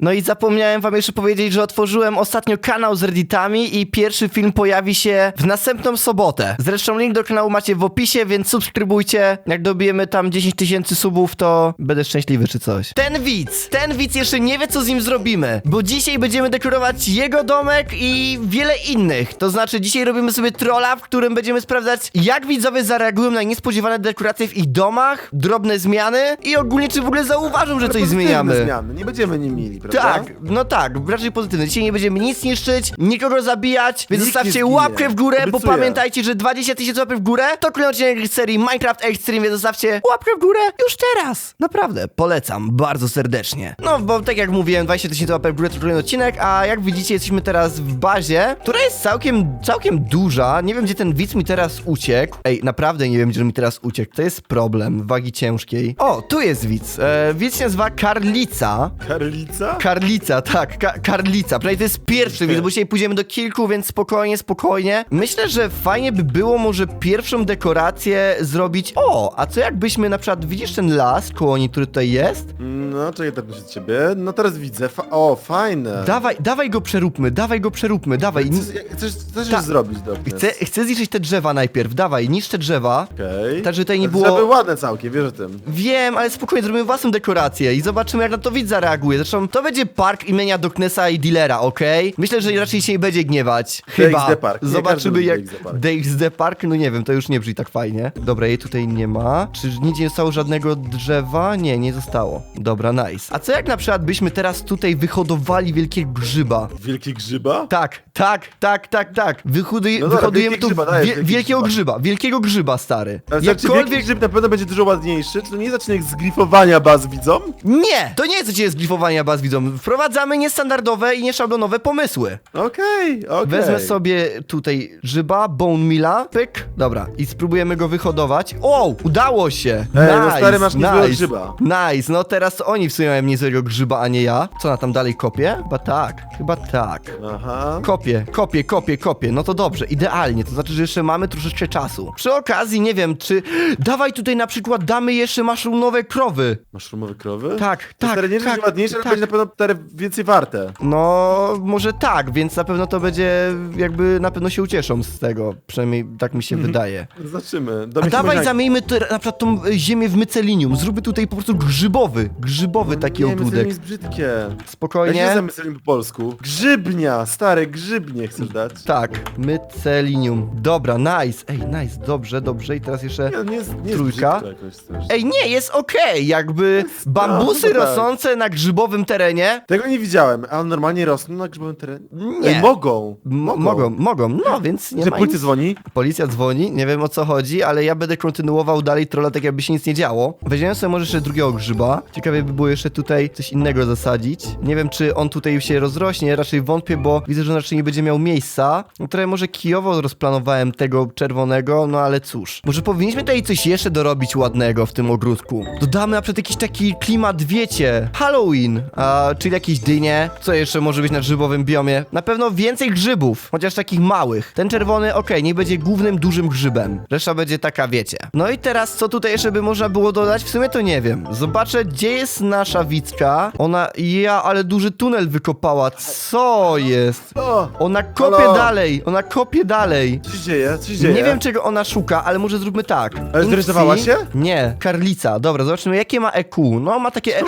No i zapomniałem wam jeszcze powiedzieć, że otworzyłem ostatnio kanał z redditami i pierwszy film pojawi się w następną sobotę. Zresztą link do kanału macie w opisie, więc subskrybujcie. Jak dobijemy tam 10 tysięcy subów, to będę szczęśliwy czy coś. Ten widz, ten widz jeszcze nie wie co z nim zrobimy, bo dzisiaj będziemy dekorować jego domek i wiele innych. To znaczy dzisiaj robimy sobie trolla, w którym będziemy sprawdzać jak widzowie zareagują na niespodziewane dekoracje w ich domach, drobne zmiany i ogólnie czy w ogóle zauważą, że coś zmieniamy. zmiany, nie będziemy nim mieli, prawda? Tak, no tak, raczej pozytywne. Dzisiaj nie będziemy nic niszczyć, nikogo zabijać, więc Nikt nie zostawcie zginie. łapkę w górę, bo Obiecuję. pamiętajcie, że 20 tysięcy łapek w górę to kolejny odcinek z serii Minecraft Extreme, więc zostawcie łapkę w górę już teraz. Naprawdę, polecam bardzo serdecznie. No, bo tak jak mówiłem, 20 tysięcy łapek w górę to kolejny odcinek, a jak widzicie, jesteśmy teraz w bazie, która jest całkiem, całkiem duża. Nie wiem, gdzie ten widz mi teraz uciekł. Ej, naprawdę nie wiem, gdzie on mi teraz uciekł. To jest problem wagi ciężkiej. O, tu jest widz. E, widz się nazywa Karlica. Karlica? Karlica, tak, ka Karlica. Przynajmniej to jest pierwszy, więc bo dzisiaj pójdziemy do kilku, więc spokojnie, spokojnie. Myślę, że fajnie by było może pierwszą dekorację zrobić. O, a co jakbyśmy na przykład, widzisz ten las koło niej, który tutaj jest? No, czekaj, tak muszę ciebie. No teraz widzę. Fa o, fajne. Dawaj, dawaj go przeróbmy, dawaj go przeróbmy, dawaj. Chcesz, chcesz, chcesz zrobić, dobrze. Chcę, chcę zniszczyć te drzewa najpierw, dawaj, niszcz te drzewa. Okej. Tak, żeby tutaj nie było- były ładne całkiem, wiesz o tym. Wiem, ale spokojnie, zrobimy własną dekorację i zobaczymy, jak na to widz zareaguje. Zresztą to będzie park imienia Doknesa i Dealera, okej? Myślę, że raczej się nie będzie gniewać. Chyba. DXD Park. Nie Zobaczymy, lubi jak... DXD Park. DXD Park? No nie wiem, to już nie brzmi tak fajnie. Dobra, jej tutaj nie ma. Czy nigdzie nie zostało żadnego drzewa? Nie, nie zostało. Dobra, nice. A co jak na przykład byśmy teraz tutaj wyhodowali wielkiego grzyba? Wielki grzyba? Tak, tak, tak, tak, tak. Wyhoduj, No dobra, wyhodujemy tu grzyba, dajesz, wie, wielkie wielkiego grzyba. grzyba, wielkiego grzyba, stary. Ale znaczy, wielki Jakkolwiek... grzyb na pewno będzie dużo ładniejszy, czy to nie jest odcinek zgrifowania baz widzom? Nie! To nie jest odcinek zglifowania baz widzą. Wprowadzamy niestandardowe i nieszablonowe pomysły. Okej, okej. Wezmę sobie tutaj grzyba, bone mila, pyk. Dobra, i spróbujemy go wyhodować. O, udało się! Ej, no stary, masz niezłego nice, grzyba. Nice, no teraz to oni w sumie mają niezłego grzyba, a nie ja. Co ona tam dalej kopie? Chyba tak, chyba tak. Aha. Kopię, kopię, kopię, kopię. No to dobrze, idealnie. To znaczy, że jeszcze mamy troszeczkę czasu. Przy okazji, nie wiem, czy... Dawaj tutaj na przykład damy jeszcze maszrunowe krowy. Maszrumowe krowy? Tak, tak, stary nie tak, tak, ładniejsze, ale tak. będzie na pewno stary więcej warte. No, może tak, więc na pewno to będzie, jakby na pewno się ucieszą z tego, przynajmniej tak mi się wydaje. Zobaczymy. A dawaj zamieńmy tu, na przykład tą ziemię w mycelinium, zróbmy tutaj po prostu grzybowy, grzybowy taki nie, ogródek. jest brzydkie. Jak Spokojnie. nazywa mycelium po polsku? Grzybnia, stary, grzybnie chcesz dać? Tak, mycelinium. Dobra, nice. Ej, nice, dobrze, dobrze. I teraz jeszcze... Nie, nie jest, nie jest Trójka. brzydko jakoś. Ej, nie, jest okej, jakby bambusy no tak. rosnące na grzybowym terenie. Tego nie widziałem, a on normalnie rosną na grzybowym terenie? Nie. Ej, mogą. Mogą, mogą, no więc nie ma policja nic. dzwoni? Policja dzwoni, nie wiem o co chodzi, ale ja będę kontynuował dalej trolla tak jakby się nic nie działo. Weźmiemy sobie może jeszcze drugiego grzyba. Ciekawie by było jeszcze tutaj coś innego zasadzić. Nie wiem czy on tutaj się rozrośnie, raczej wątpię, bo widzę, że on raczej nie będzie miał miejsca. No trochę może kijowo rozplanowałem tego czerwonego, no ale cóż. Może powinniśmy tutaj coś jeszcze dorobić ładnego w tym ogródku. Dodamy na przykład jakiś taki klimat, wiecie, Halloween, a, czyli jakieś dynie. Co jeszcze może być na grzybowym biomie? Na pewno więcej grzybów, chociaż takich małych. Ten czerwony, okej, nie będzie głównym dużym grzybem. Reszta będzie taka, wiecie. No i teraz, co tutaj jeszcze by można było dodać? W sumie to nie wiem. Zobaczę, gdzie jest nasza Wicka. Ona, ja, ale duży tunel wykopała. Co jest? O! Ona kopie Halo? dalej, ona kopie dalej. Co się dzieje? Co się dzieje? Nie wiem, czego ona szuka, ale może zróbmy tak. Ale zrezygowała Uncji- się? Nie, Karlica. Dobra, zobaczmy, jakie ma EQ. No, ma takie... E...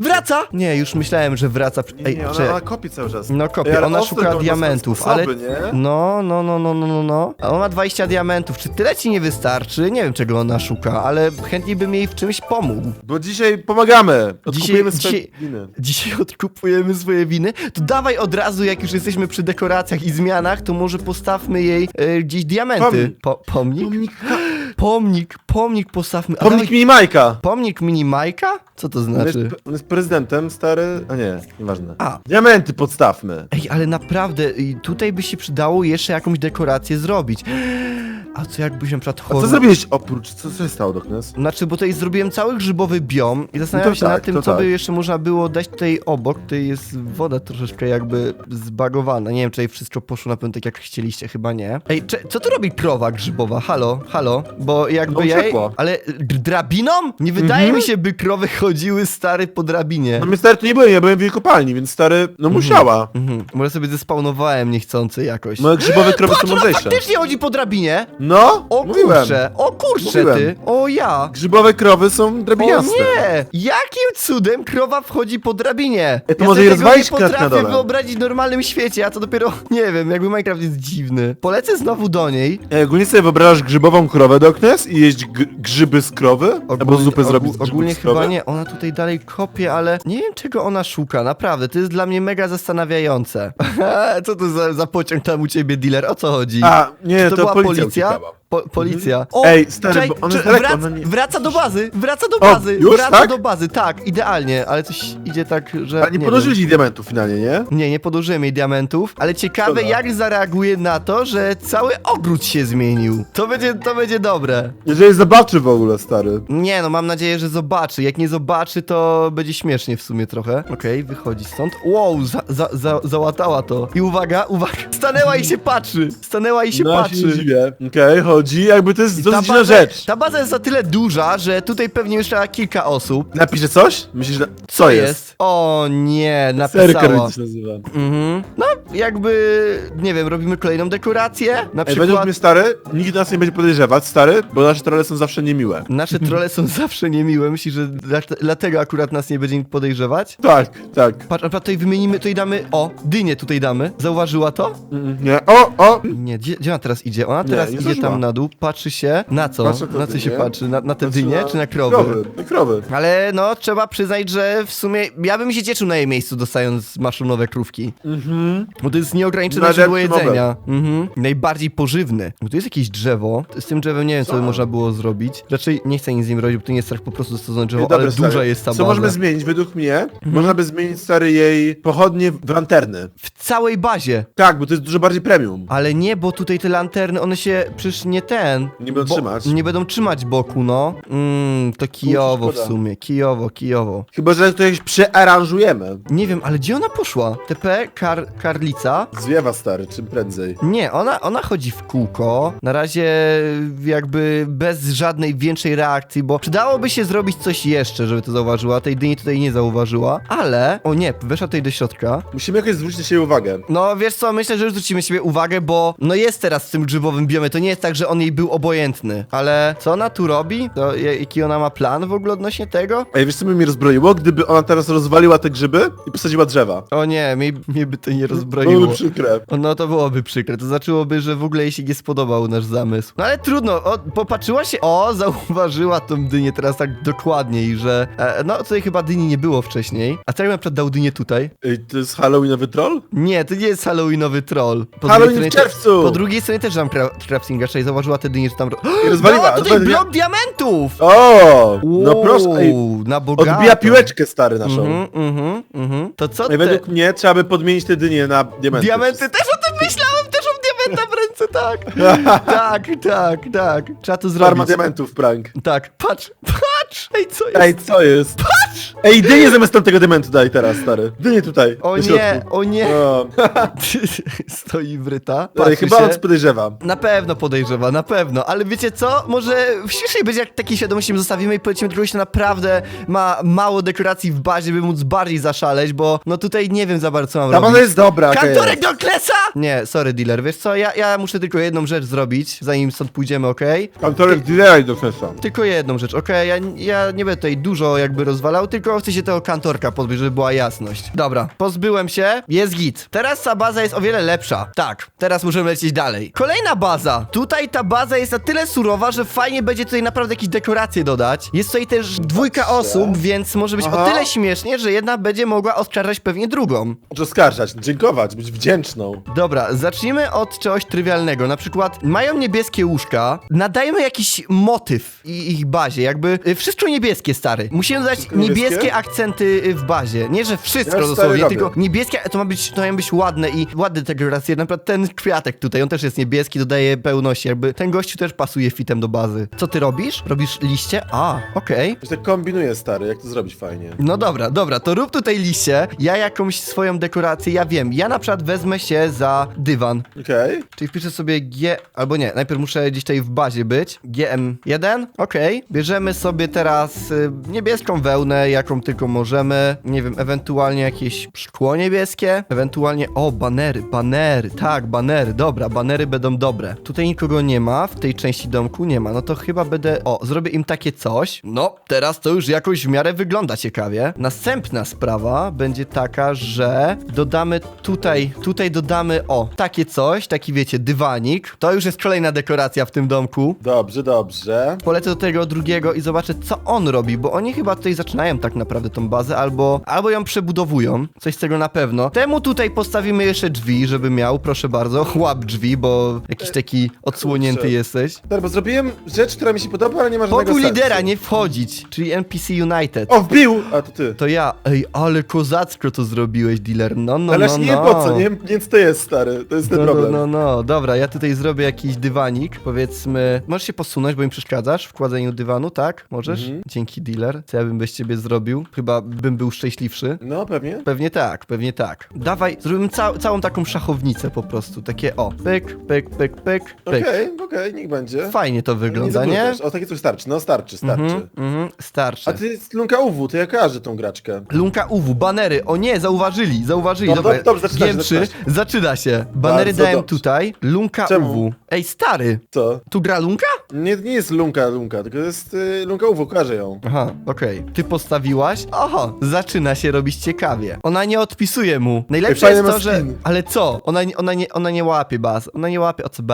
Wraca! Nie, już myślałem, że wraca. Nie, Ej, nie, ona, czy... ona kopie cały czas. No kopie, Ej, ona szuka to ma diamentów, sposoby, ale... nie? No, no, no, no, no, no, no. A ona ma 20 diamentów. Czy tyle ci nie wystarczy? Nie wiem, czego ona szuka, ale chętnie bym jej w czymś pomógł. Bo dzisiaj pomagamy. Odkupujemy Dzisiaj- swoje dzisiaj- winy. Dzisiaj odkupujemy swoje winy. To dawaj od razu, jak już jesteśmy przy dekoracjach i zmianach, to może postawmy jej e, gdzieś diamenty. Pomnik. Po, pomnik? Pomnik, Pomnik, pomnik postawmy. A pomnik dawaj- mini Majka. Pomnik mini Majka? Co to On znaczy? on jest prezydentem, stary. A nie, nieważne. A. Diamenty podstawmy. Ej, ale naprawdę, y, tutaj by się przydało jeszcze jakąś dekorację zrobić. A co jakbyś na przykład A co zrobiłeś oprócz? Co, co się stało, Doknes? Znaczy, bo tutaj zrobiłem cały grzybowy biom i zastanawiam No to się tak, nad tym, to co by tak. jeszcze można było dać tutaj obok. Tutaj jest woda troszeczkę jakby zbagowana. Nie wiem, czy jej wszystko poszło na pewno tak, jak chcieliście, chyba nie. Ej, cze, co tu robi krowa grzybowa? Halo, halo? Bo jakby No, ja... Ale drabiną? Nie wydaje Mhm. mi się, by krowy chodziły stary po drabinie. No mnie stary tu nie byłem, ja byłem w jej kopalni, więc stary, no musiała. Mhm. Może sobie zespawnowałem niechcący jakoś. Moje grzybowe krowy są ona mądrzejsze. faktycznie chodzi po drabinie! No, O mówiłem. kurcze, o kurcze Mówiłem. ty! O ja! Grzybowe krowy są O nie! Jakim cudem krowa wchodzi po drabinie? Ej, to może sobie jej tego rozwalić nie krat na potrafię dole. wyobrazić w normalnym świecie, a to dopiero, nie wiem, jakby Minecraft jest dziwny. Polecę znowu do niej. Ej, ogólnie sobie wyobrażasz grzybową krowę, Doknes, i jeść grzyby z krowy? Albo zupę zrobić z grzybów Ogólnie z krowy? chyba nie, ona tutaj dalej kopie, ale nie wiem czego ona szuka, naprawdę, to jest dla mnie mega zastanawiające. Co to za, za pociąg tam u ciebie, dealer, o co chodzi? A, nie, Czy to, była policja policja? uciekała. Po, policja. O, Ej, stary, bo ona jest daleko, wrac, ona nie- Wraca do bazy, wraca do O, bazy, już, wraca tak? do bazy, tak, idealnie, ale coś idzie tak, że... Ale nie wiem. podłożyli diamentów finalnie, nie? Nie, nie podłożyłem jej diamentów, ale ciekawe Szkoda. jak zareaguje na to, że cały ogród się zmienił. To będzie, to będzie dobre. Jeżeli zobaczy w ogóle, stary. Nie no, mam nadzieję, że zobaczy. Jak nie zobaczy, to będzie śmiesznie w sumie trochę. Okej, wychodzi stąd. Wow, za, za, za, załatała to. I uwaga, uwaga, stanęła i się patrzy. Stanęła i się no, patrzy. się nie dziwię. Okej, chodzi, jakby to jest Ta dosyć dziwna baza, rzecz. ta baza jest za tyle duża, że tutaj pewnie trzeba kilka osób. Napisze coś? Myślisz, że... Co jest? O nie, Serker napisała. to się nazywa. Mhm. No, jakby, nie wiem, robimy kolejną dekorację. Na Ej, przykład... mnie, stary, nikt nas nie będzie podejrzewać, stary, bo nasze trole są zawsze niemiłe. Nasze trole są zawsze niemiłe. Myślisz, że dla, dlatego akurat nas nie będzie nikt podejrzewać? Tak, tak. Patrz, a tutaj wymienimy, tutaj damy, o, dynię tutaj damy. Zauważyła to? Mm, Nie, o, o! Nie, gdzie, gdzie ona teraz idzie? Ona teraz nie idzie zdążyła. tam na dół, patrzy się, na co? Patrzy na na co się patrzy? Na, na te Znaczy dynie, czy na krowy? Krowy, na krowy. Ale no, trzeba przyznać, że w sumie ja bym się cieszył na jej miejscu, dostając maszynowe krówki. Mhm. Bo to jest nieograniczone Najlepszy źródło jedzenia. Mhm. Najbardziej pożywny. Bo tu jest jakieś drzewo. Z tym drzewem nie wiem, co by Co? można było zrobić. Raczej nie chcę nic z nim robić, bo to nie jest strach po prostu dostosowne drzewo, dobra, ale stary, duża jest ta Co baza. możemy zmienić według mnie? Mhm. Można by zmienić stary jej pochodnie w lanterny. W całej bazie. Tak, bo to jest dużo bardziej premium. Ale nie, bo tutaj te lanterny, one się przecież nie ten. Nie będą bo, trzymać. Nie będą trzymać boku, no. Mm, to kijowo w sumie. Kijowo, kijowo. Chyba, że to jakieś przearanżujemy. Nie wiem, ale gdzie ona poszła? TP, kar, karlica? Zwiewa stary, czym prędzej. Nie, ona, ona chodzi w kółko. Na razie jakby bez żadnej większej reakcji, bo przydałoby się zrobić coś jeszcze, żeby to zauważyła. Tej dyni tutaj nie zauważyła, ale... O nie, weszła tutaj do środka. Musimy jakoś zwrócić na siebie uwagę. No wiesz co, myślę, że już zwrócimy siebie uwagę, bo no jest teraz w tym grzybowym biomie. To nie jest tak, że on jej był obojętny. Ale co ona tu robi? To ja- jaki ona ma plan w ogóle odnośnie tego? Ej, wiesz co by mnie rozbroiło? Gdyby ona teraz rozwaliła te grzyby i posadziła drzewa. O nie, mnie, mnie by to nie Byłoby rozbroiło. przykre. No to byłoby przykre, to znaczyłoby, że w ogóle jej się nie spodobał nasz zamysł. No ale trudno, o, popatrzyła się, o, zauważyła tą dynię teraz tak dokładniej, że e, no tutaj chyba dyni nie było wcześniej. A co jak na przykład dał dynię tutaj? Ej, to jest halloweenowy troll? Nie, to nie jest halloweenowy troll. Po Halloween w czerwcu! Te, po drugiej stronie też mam cra craftinga, czyli zauważyła te dynie, że tam... I rozwaliła, No, tutaj rozwaliła. blok diamentów! O! No proszę, ej, Uuu, na bogato. odbija piłeczkę stary naszą. Mhm, mhm, mhm. To co Ej, te... według mnie trzeba by podmienić te dynie na diamenty. Diamenty, też o tym myślałem, też mam diamenta w ręce, tak. tak, tak, tak. Trzeba to Farma zrobić. diamentów, prank. Tak, patrz, patrz! Ej, co jest? Ej, co jest? Patrz! Ej, dynię zamiast tamtego diamentu daj teraz, stary. Dynię tutaj, O na nie, środku. o nie. O. Stoi wryta. Ej, patrzy chyba się. on podejrzewa. Na pewno podejrzewa, na pewno, ale wiecie co? Może śmieszniej będzie, jak takiej świadomości zostawimy i polecimy do kogoś, kto naprawdę ma mało dekoracji w bazie, by móc bardziej zaszaleć, bo no tutaj nie wiem za bardzo co mam Ta robić. baza jest dobra, jaka Kantorek do klesa! Nie, sorry dealer, wiesz co, ja, ja muszę tylko jedną rzecz zrobić, zanim stąd pójdziemy, okej? Kantorek dealera do Knesa. Tylko jedną rzecz, okej? Ja, ja nie będę tutaj dużo jakby rozwalał, tylko chcę się tego kantorka pozbyć, żeby była jasność. Dobra, pozbyłem się, jest git. Teraz ta baza jest o wiele lepsza. Tak, teraz możemy lecieć dalej. Kolejna baza. Tutaj ta baza jest na tyle surowa, że fajnie będzie tutaj naprawdę jakieś dekoracje dodać. Jest tutaj też dwójka osób, więc może być o Aha. tyle śmiesznie, że jedna będzie mogła oskarżać pewnie drugą. Może oskarżać, dziękować, być wdzięczną. Dobra, zacznijmy od czegoś trywialnego. Na przykład mają niebieskie łóżka, nadajmy jakiś motyw i ich bazie, jakby y, wszystko niebieskie, stary. Musimy dodać Wszystko niebieskie niebieskie akcenty y, w bazie. Nie, że wszystko Ja stary dosłownie, robię. tylko niebieskie to ma być, to mają być ładne i ładne dekoracje. Na przykład ten kwiatek tutaj, on też jest niebieski, dodaje pełności. Jakby ten gościu też pasuje fitem do bazy. Co ty robisz? Robisz liście? A, okej. Już tak kombinuję, stary, jak to zrobić fajnie. No dobra, dobra, to rób tutaj liście. Ja jakąś swoją dekorację, ja wiem. Ja na przykład wezmę się za dywan. Okej. Czyli wpiszę sobie G, albo nie, najpierw muszę gdzieś tutaj w bazie być. GM1, okej. Bierzemy sobie teraz y, niebieską wełnę, jaką tylko możemy. Nie wiem, ewentualnie jakieś szkło niebieskie. Ewentualnie, o, banery, banery, tak, banery, dobra, banery będą dobre. Tutaj nikogo nie ma, w tej części domku nie ma, no to chyba będę, o, zrobię im takie coś. No, teraz to już jakoś w miarę wygląda ciekawie. Następna sprawa będzie taka, że dodamy tutaj, tutaj dodamy, o, takie coś, taki wiecie, dywanik. To już jest kolejna dekoracja w tym domku. Dobrze, dobrze. Polecę do tego drugiego i zobaczę, co on robi, bo oni chyba tutaj zaczynają tak naprawdę tą bazę, albo, albo ją przebudowują. Coś z tego na pewno. Temu tutaj postawimy jeszcze drzwi, żeby miał, proszę bardzo. Łap drzwi, bo jakiś taki odsłonięty Kurczę. jesteś. Bo zrobiłem rzecz, która mi się podoba, ale nie ma żadnego Pokój sensu. lidera, nie wchodzić, czyli NPC United. O, wbił! A, to ty. To ja, ej, ale kozacko to zrobiłeś, dealer. No, no, ale no, aż nie no. po co, nie wiem więc to jest, stary. To jest ten No, no, problem. no, no, dobra, ja tutaj zrobię jakiś dywanik, powiedzmy, możesz się posunąć, bo mi przeszkadzasz w kładzeniu dywanu, tak? Możesz? Mhm. Dzięki, dealer. Co ja bym bez ciebie zrobił? Chyba bym był szczęśliwszy. No, pewnie. Pewnie tak, pewnie tak. Dawaj, zrobimy ca całą taką szachownicę po prostu, takie o, pyk, pyk, pyk, pyk, pyk. Okej, okej, niech będzie. Fajnie to wygląda, nie? O, takie coś starczy, no starczy, starczy. Mhm, mhm, starczy. A ty jest Lunka UW, to ja kojarzę tą graczkę. Lunka UW, banery, o nie, zauważyli, zauważyli, No, dobra, dobrze, dobrze, zaczyna się, GM3, zaczyna się. zaczyna się, banery Bardzo dałem dobrze. tutaj, Lunka Czemu? UW. Ej, stary, Co? tu gra Lunka? Nie, nie jest Lunka Lunka, tylko jest y, Lunka UW, kojarzę ją. Aha, okej. Ty postawiłaś? Oho, zaczyna się robić ciekawie. Ona nie odpisuje mu. Najlepsze Ej, jest fajny to, ma że... skin. Ale co? Ona, nie- ona, nie, ona nie łapie baz. Ona nie łapie OCB.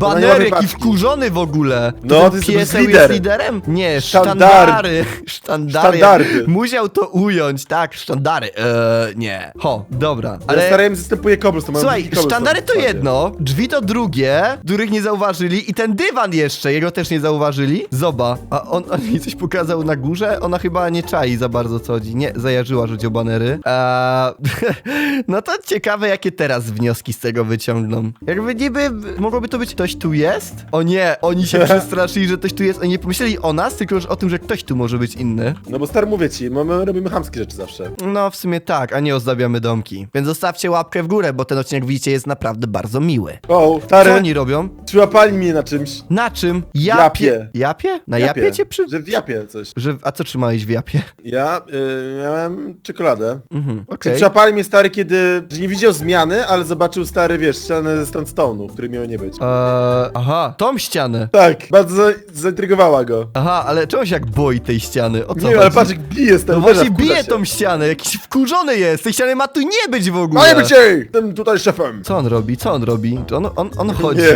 Łapie jaki paczki. wkurzony w ogóle. No, ten to jest pieseł lider. jest liderem? Nie, Sztandary. sztandary. Sztandary. Sztandardy. Musiał to ująć, tak, sztandary. Eee, nie. Ho, dobra. Ale Ale... starałem zastępuje Cobblestone. mam Słuchaj, Cobblestone sztandary to w jedno, drzwi to drugie, których nie zauważyli i ten dywan jeszcze, jego też nie zauważyli. Zoba, a on, on mi coś pokazał na górze? Ona chyba nie czai za bardzo co chodzi. Nie, zajarzyła rzuć o banery. Eee, no to ciekawe, jakie teraz wnioski z tego wyciągną. Jakby niby, mogłoby to być ktoś tu jest? O nie, oni się przestraszyli, że ktoś tu jest. Oni nie pomyśleli o nas, tylko już o tym, że ktoś tu może być inny. No bo stary, mówię ci, my, my robimy chamskie rzeczy zawsze. No, w sumie tak, a nie ozdabiamy domki. Więc zostawcie łapkę w górę, bo ten odcinek, widzicie, jest naprawdę bardzo miły. O, Co stary, oni robią? przyłapali mnie na czymś. Na czym? Japie. Japie. Japie? Na japie, cię przy... Że w japie coś. Że... A co trzymałeś w japie? Ja y, miałem czekoladę. Mhm, okej. Przyłapali mnie stary, kiedy że nie widział zmiany, ale zobaczył stary, wiesz, ścianę ze Stonestone'u, który miał nie być. Eee, aha, tą ścianę. Tak, bardzo za- zaintrygowała go. Aha, ale czemu się jak boi tej ściany? O co Nie wiem, ale chodzi? patrz jak bije stary, No właśnie bije tą ścianę, jakiś wkurzony jest. Tej ściany ma tu nie być w ogóle. Nie być jej! Jestem tutaj szefem. Co on robi? Co on robi? On, on, on chodzi. Nie.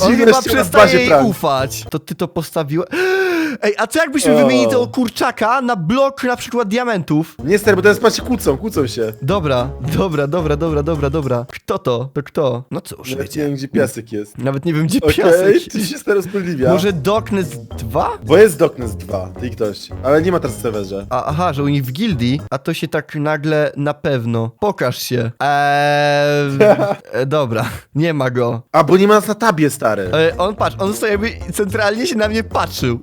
On Dziwna chyba ściana w bazie przestaje jej prank. ufać. To ty to postawiłeś. Ej, a co jakbyśmy O. wymienili tego kurczaka na blok na przykład diamentów? Nie stary, bo teraz patrz się kłócą, kłócą się. Dobra, dobra, dobra, dobra, dobra, dobra. Kto to? To kto? No cóż, Nawet nie wiecie. wiem, gdzie piasek jest. Nawet nie wiem, gdzie Okej, piasek okay. jest. się stary usprawiedliwia. Może Darkness 2? Bo jest Darkness 2, ty ktoś. Ale nie ma teraz w serwerze. A, aha, że u nich w gildii, a to się tak nagle na pewno. Pokaż się. Eee, e, dobra, nie ma go. A, bo nie ma nas na tabie, stary. E, on patrz, on sobie jakby centralnie się na mnie patrzył.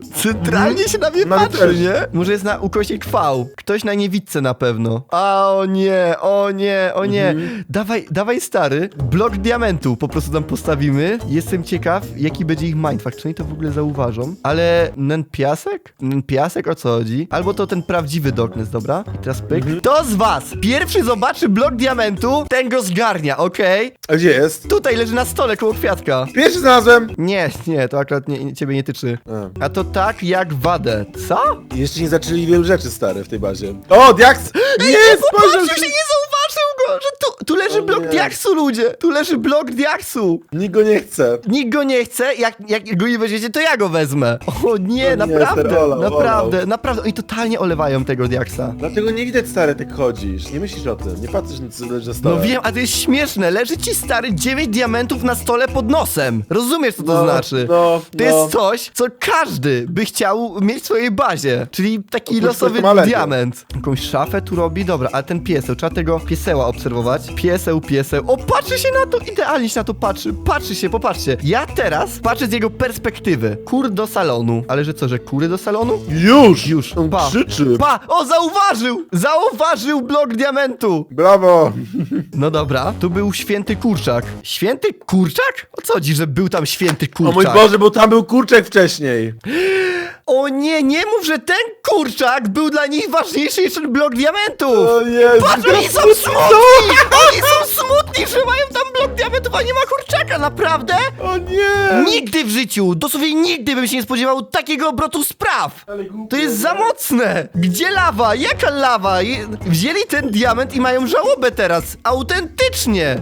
Centralnie się na mnie Na mnie patrzy, też. nie? Może jest na ukośnik V. Ktoś na niewidce na pewno. A o nie, o nie, o nie. Mhm. Dawaj, dawaj stary, blok diamentu po prostu tam postawimy. Jestem ciekaw, jaki będzie ich mindfuck. Czy oni to w ogóle zauważą? Ale nen piasek? Nen piasek? O co chodzi? Albo to ten prawdziwy darkness, dobra? I teraz pyk. Mhm. Kto z was pierwszy zobaczy blok diamentu, ten go zgarnia, okej? A gdzie jest? Tutaj leży na stole koło kwiatka. Pierwszy znalazłem! Nie, nie, to akurat nie, ciebie nie tyczy. A. A to tak jak wadę. Co? Jeszcze nie zaczęli wielu rzeczy, stary, w tej bazie. O, Diaks! Nie, Popatrz, spojrzał że się nie zauważył go, że tu, tu leży O blok nie. diaksu, ludzie! Tu leży blok diaksu! Nikt go nie chce. Nikt go nie chce, jak, jak go nie weźmiecie, to ja go wezmę. O nie, nie, naprawdę, stary, olał, naprawdę, naprawdę. Oni totalnie olewają tego diaksa. Dlatego nie widać stary, tak chodzisz. Nie myślisz o tym. Nie patrzysz na co leży na stole. No wiem, a to jest śmieszne. Leży ci stary 9 diamentów na stole pod nosem. Rozumiesz, co to No, znaczy? no, to no. jest coś, co każdy by chciał mieć w swojej bazie. Czyli taki Oprócz losowy tego małego. diament. Jakąś szafę tu robi, dobra, ale ten pieseł, trzeba tego pieseła obserwować. Pieseł, pieseł. O, patrzy się na to, idealnie się na to patrzy. Patrzy się, popatrzcie. Ja teraz patrzę z jego perspektywy. Kur do salonu. Ale że co, że kury do salonu? Już! Już, On pa. krzyczy. Pa! O, zauważył! Zauważył blok diamentu! Brawo! No dobra, tu był święty kurczak. Święty kurczak? O co chodzi, że był tam święty O kurczak? mój Boże, bo tam był kurczek wcześniej. O nie, nie mów, że ten kurczak był dla nich ważniejszy niż ten blok diamentu! O Jezu. Patrz, oni są smutni! Oni są smutni, że mają tam blok diamentów, a nie ma kurczaka, naprawdę? O nie! Nigdy w życiu, dosłownie nigdy bym się nie spodziewał takiego obrotu spraw! Ale głupie, To jest nie? za mocne! Gdzie lawa? Jaka lawa? Je- Wzięli ten diament i mają żałobę teraz! Autentycznie!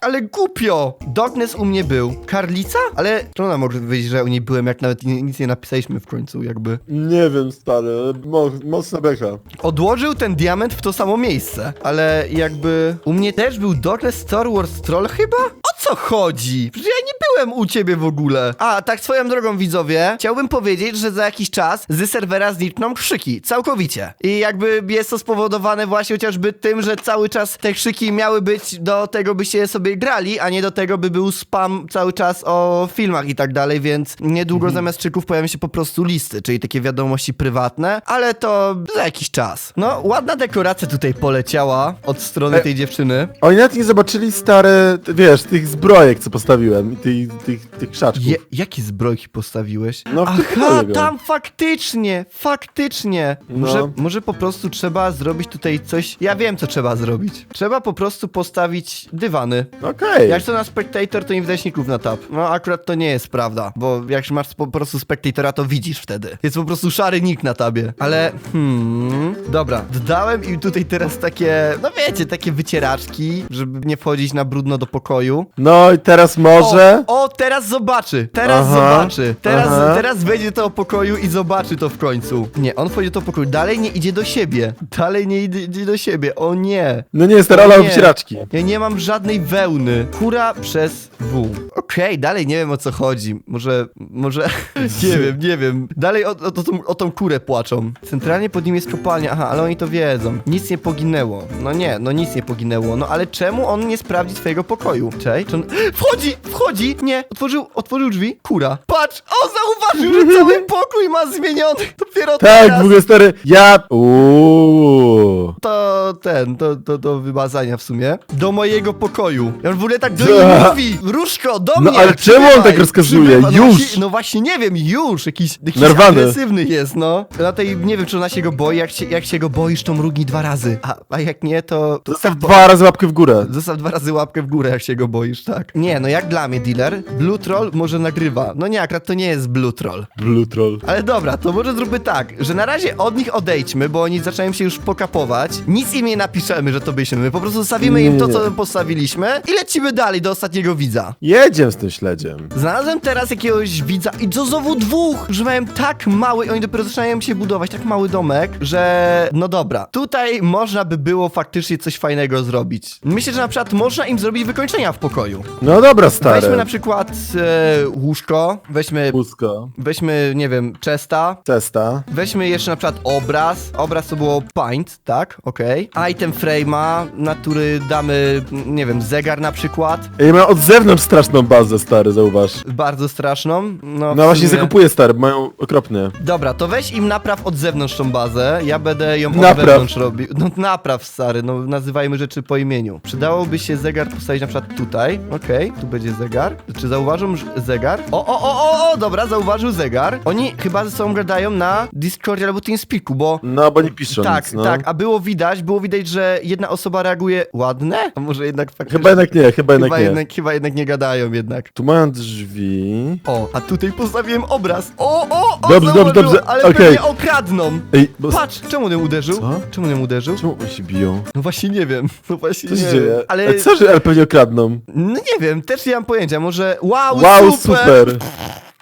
Ale głupio! Darkness u mnie był. Karlica? Ale czemu ona może wiedzieć, że u niej byłem, jak nawet ni- nic nie napisaliśmy w końcu, jakby. Nie wiem, stary, mo mocna becha. Odłożył ten diament w to samo miejsce, ale jakby... U mnie też był Darkness Star Wars Troll chyba? O co chodzi? Przecież ja nie byłem u ciebie w ogóle. A, tak swoją drogą widzowie, chciałbym powiedzieć, że za jakiś czas z serwera znikną krzyki. Całkowicie. I jakby jest to spowodowane właśnie chociażby tym, że cały czas te krzyki miały być do tego, byście sobie grali, a nie do tego, by był spam cały czas o filmach i tak dalej, więc niedługo zamiast krzyków pojawią się po prostu listy, czyli takie wiadomości prywatne, ale to za jakiś czas. No, ładna dekoracja tutaj poleciała od strony E, tej dziewczyny. Oni nawet nie zobaczyli stare, wiesz, tych zbrojek, co postawiłem i tych, tych, tych krzaczków. Je, jakie zbrojki postawiłeś? No, w Aha, tam faktycznie, faktycznie. Może, No. może po prostu trzeba zrobić tutaj coś. Ja wiem, co trzeba zrobić. Trzeba po prostu postawić dywany. Okej. Jak to na Spectator, to nie widać ników na tab. No akurat to nie jest prawda, bo jak masz po prostu Spectatora, to widzisz wtedy. Jest po prostu szary nick na tabie. Ale, hmm, dobra, dodałem im tutaj teraz takie, no wiecie, takie wycieraczki, żeby nie wchodzić na brudno do pokoju. No i teraz może... O, o, teraz zobaczy, teraz Aha, zobaczy. Teraz, aha. teraz wejdzie do tego pokoju i zobaczy to w końcu. Nie, on wchodzi do pokoju, dalej nie idzie do siebie. Dalej nie idzie, idzie do siebie, o nie. No nie, stary, O nie. wycieraczki. Ja nie mam żadnej wełny. Kura przez W. Okej, dalej nie wiem o co chodzi. Może, może, nie wiem, nie wiem. Dalej o, o, o, tą, o tą kurę płaczą. Centralnie pod nim jest kopalnia, aha, ale oni to wiedzą. Nic nie poginęło. No nie, no nic nie poginęło. No ale czemu on nie sprawdzi swojego pokoju? Cześć? Czy on... Wchodzi, wchodzi! Nie, otworzył, otworzył drzwi. Kura. Patrz, o, zauważył, że cały pokój ma zmieniony. Dopiero Tak, teraz. w ogóle stary, ja... Uuu. To ten, to, to do wymazania w sumie. Do mojego pokoju. I on w ogóle tak do niej mówi. Różko, do No mnie. ale czemu on tak rozkazuje? No Już. Właśnie, no właśnie, nie wiem, już. Jakiś, jakiś Nerwany. agresywny jest, no. Na tej, nie wiem, czy ona się go boi. Jak się, jak się go boisz, to mrugnij dwa razy. A, a jak nie, to... Zostaw dwa razy łapkę w górę. Zostaw dwa razy łapkę w górę, jak się go boisz, tak. Nie, no jak dla mnie, dealer, Blue Troll może nagrywa. No nie, akurat to nie jest Blue Troll. Blue troll. Ale dobra, to może zróbmy tak, że na razie od nich odejdźmy, bo oni zaczynają się już pokapować. Nic im nie napiszemy, że to byliśmy my. Po prostu zostawimy im to, co postawiliśmy i lecimy dalej do ostatniego widza. Jedziemy z tym śledziem. Znalazłem teraz jakiegoś widza i to znowu dwóch, że mają tak mały, oni dopiero zaczynają się budować, tak mały domek, że no dobra. Tutaj można by było faktycznie coś fajnego zrobić. Myślę, że na przykład można im zrobić wykończenia w pokoju. No dobra, stary. Weźmy na przykład e, łóżko, weźmy, Pusko. weźmy, nie wiem, chesta, Testa. Weźmy jeszcze na przykład obraz. Obraz to było paint, tak? Okej. Item frame'a, na który damy, nie wiem, zegar na przykład. Ja mam od zewnątrz straszną bazę, stary, zauważ. Bardzo straszną. No, w No właśnie sumie- zakupuję, stary, bo mają okropnie. Dobra, to weź im napraw od zewnątrz tą bazę. Ja będę ją od Napraw. wewnątrz robił. No napraw, stary, no nazywajmy rzeczy po imieniu. Przydałoby się zegar postawić na przykład tutaj. Okej, tu będzie zegar. Czy zauważą zegar? O, o, o, o, o, dobra, zauważył zegar. Oni chyba ze sobą gadają na Discordzie albo TeamSpeaku, bo No, bo nie piszą tak, nic, no. tak, a było widać, było widać, że jedna osoba reaguje ładne, a może jednak faktycznie... Chyba jednak nie, chyba jednak chyba nie. jednak, chyba jednak nie gadają jednak. Tu mają drzwi. O, a tutaj postawiłem obraz. O, o, o, Dobrze, dobrze, dobrze, Ale okej. mnie okradną. Ej, bo... Patrz, czemu nie uderzył? Co? Czemu nie uderzył? Czemu oni się biją? No właśnie nie wiem, no właśnie Co nie się wiem. dzieje? Ale, Ale... Co, że ale pewnie okradną? no nie wiem, też nie mam pojęcia, może, wow, Wow, super. super!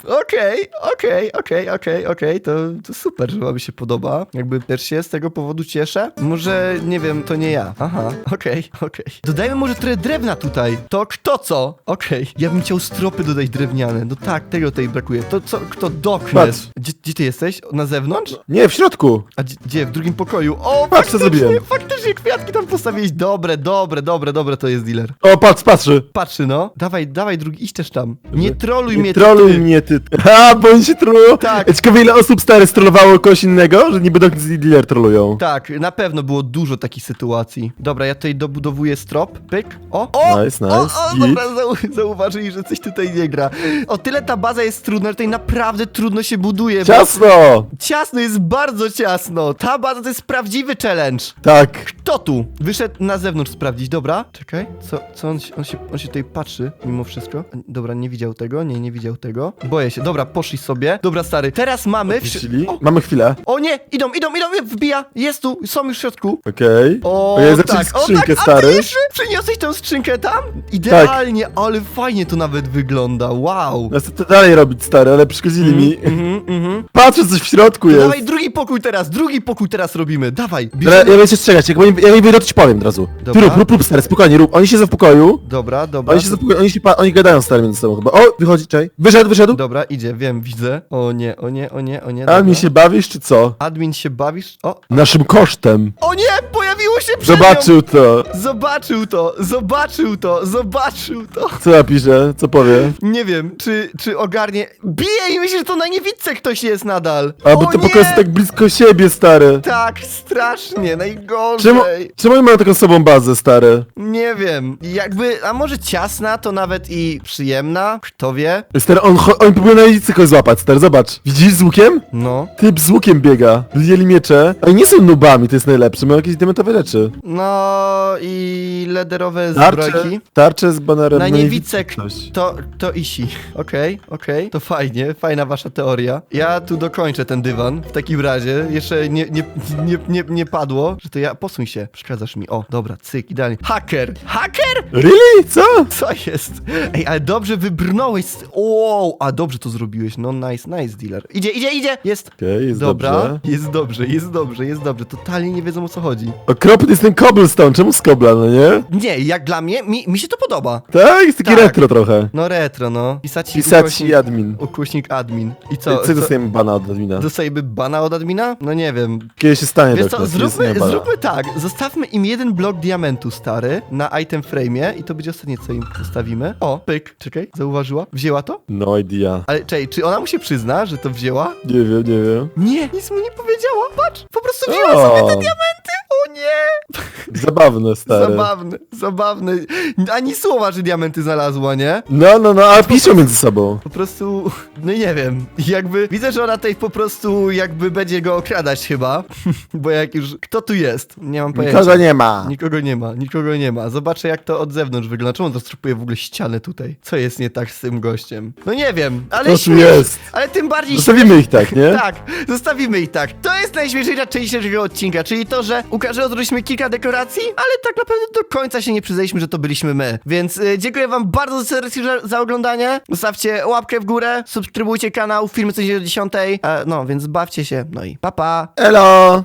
Okej, okej, okej, okej, okej, to, to super, że wam się podoba. Jakby też się z tego powodu cieszę. Może, nie wiem, to nie ja. Aha, okej, okej. Dodajmy może trochę drewna tutaj. To kto co? Okej, ja bym chciał stropy dodać drewniane. No tak, tego tutaj brakuje. To co, kto? Patrz. Gdzie, gdzie ty jesteś? Na zewnątrz? Nie, w środku! A gdzie, gdzie? W drugim pokoju? O, Patrz, co faktycznie, zrobiłem. Faktycznie kwiatki tam postawiłeś. Dobre, dobre, dobre, dobre to jest dealer. O, patrz, patrzy! Patrzy no. Dawaj, dawaj drugi, idź też tam. Nie troluj Nie mnie troluj ty. mnie ty. Ha, bo oni się. Tak. Ej, Ciekawe ile osób stary strollowało kogoś innego, że niby i Dealer trolują. Tak, na pewno było dużo takich sytuacji. Dobra, ja tutaj dobudowuję strop. Pyk. O, o! Nice, O, nice, o git. dobra, zau zauważyli, że coś tutaj nie gra. O tyle ta baza jest trudna, że tutaj naprawdę trudno się buduje. bo- Ciasno! Ciasno jest bardzo ciasno. Ta baza to jest prawdziwy challenge. Tak. Kto tu? Wyszedł na zewnątrz sprawdzić, dobra? Czekaj, co, co on, się, on, się, on się tutaj patrzy mimo wszystko. Dobra, nie widział tego, nie, nie widział tego. Boję się, dobra, poszli sobie. Dobra, stary, teraz mamy... wszy- Wrócili? O, Mamy chwilę. o nie, idą, idą, idą, wbija, jest tu, są już w środku. Okej. O, Ojej, zaczęli tak, skrzynkę, o, tak, A stary. ty jeszcze przyniosłeś tę skrzynkę tam? Idealnie, ale fajnie to nawet wygląda, wow. No co to dalej robić, stary, ale przeszkodzili mi. Mhm, mhm. Patrzę, coś w środku jest. Dawaj drugi pokój teraz, drugi pokój teraz robimy, dawaj. Dobra, ja będę się strzegać, jak oni wyjdą, to ci powiem od razu. Ty Dobra. rób, rób, rób, stary, spokojnie, rób. Oni siedzą w pokoju. Dobra, dobra. Oni się zapokoją, oni się, pa- oni gadają stary między sobą chyba. O, wychodzi, czekaj. Wyszedł, wyszedł. Dobra, idzie, wiem, widzę. O nie, o nie, o nie, o nie. A dobra. mi się bawisz, czy co? Admin się bawisz? O, Naszym kosztem. o nie, pojawiło się przed nią! Zobaczył to. Zobaczył to, zobaczył to, zobaczył to. Co napisze? Co powie? Nie wiem, czy, czy ogarnie. Bije i myśli, że to na niewidce ktoś jest nadal. A, bo o nie! pokoje są tak blisko siebie, stary. Tak, strasznie, najgorzej. Czemu, czemu oni mają taką sobą bazę, stary? Nie wiem, jakby, a może ciasna, to nawet i przyjemna, kto wie? Stary, on, cho- oni próbują na ulicy kogoś złapać, stary, zobacz. Widzisz z łukiem? No, Typ z łukiem biega. Wzięli miecze. Oni nie są nubami, to jest najlepsze, mają jakieś diamentowe rzeczy. no i lederowe Tarcze, zbrojki. tarcze z banerem. Na coś. to, to isi. Okej, okej, to fajnie, fajna wasza teoria. Ja tu dokończę ten dywan, w takim razie. Jeszcze nie, nie, nie, nie, nie padło, że to ja... Posuń się, przeszkadzasz mi. O, dobra, cyk, idealnie. Haker! Haker? Really? Co? Co jest? Ej, ale dobrze wybrnąłeś. z- Wow, a dobrze to zrobiłeś. No nice, nice dealer. Idzie, idzie, idzie! Jest! Okej, jest Dobra, dobrze. jest dobrze, jest dobrze, jest dobrze. Totalnie nie wiedzą o co chodzi. Okropny jest ten cobblestone, czemu z kobla, no nie? Nie, jak dla mnie, mi, mi się to podoba. Tak, jest taki Tak. retro trochę. No retro, no. Pisać Pisać i admin. Ukośnik admin. I Co, co? co dostajemy bana od admina? Dostajemy bana od admina? No nie wiem. Kiedy się stanie Wiesz tak, co, jest zróbmy, nie bana. zróbmy tak. Zostawmy im jeden blok diamentu stary na item frame'ie i to będzie ostatnie co im zostawimy. O, pyk. Czekaj, zauważyła? Wzięła to? No idea. Ale czekaj, czy ona mu się przyzna, że to wzięła? Nie wiem, nie wiem. Nie, nic mu nie powiedziała. Patrz, po prostu wzięła O. sobie te diamenty. O nie! Zabawne, stary. Zabawne, zabawne. Ani słowa, że diamenty znalazła, nie? No, no, no, a piszą między sobą. Po prostu, no nie wiem, jakby, widzę, że ona tutaj po prostu jakby będzie go okradać chyba, bo jak już, kto tu jest? Nie mam pojęcia. Nikogo nie ma. Nikogo nie ma, nikogo nie ma. Zobaczę jak to od zewnątrz wygląda. Czemu on zastrupuje w ogóle ścianę tutaj? Co jest nie tak z tym gościem? No nie wiem, ale Co śmiech- jest? Ale tym bardziej Zostawimy ich tak, nie? tak, zostawimy ich tak. To jest najśmieszniejsza część dzisiejszego odcinka, czyli to, że ukaże odrobiliśmy kilka dekoracji, ale tak naprawdę do końca się nie przyznaliśmy, że to byliśmy my. Więc y, dziękuję wam bardzo serdecznie za, za oglądanie. Zostawcie łapkę w górę, subskrybujcie kanał, filmy coś o 10. E, no, więc bawcie się. No i pa pa. Elo!